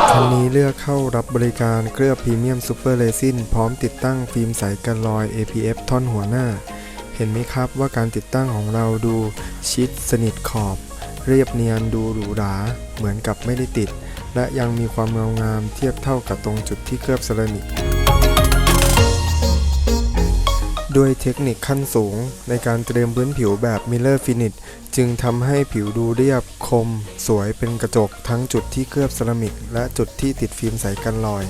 ถคันนี้เลือกเข้ารับบริการเคลือบพรีเมียมซูเปอร์เรซินพร้อมติดตั้งฟิล์มใสกันรอย APF ท่อนหัวหน้า เห็นไหมครับว่าการติดตั้งของเราดูชิดสนิทขอบ เรียบเนียนดูหรูหราเหมือนกับไม่ได้ติด และยังมีความเงางามเทียบเท่ากับตรงจุดที่เคลือบเซรามิก ด้วยเทคนิคขั้นสูง ในการเตรียมพื้นผิวแบบมิลเลอร์ฟินิชจึงทำให้ผิวดูเรียบคม สวยเป็นกระจกทั้งจุดที่เคลือบเซรามิก และจุดที่ติดฟิล์มใสกันรอย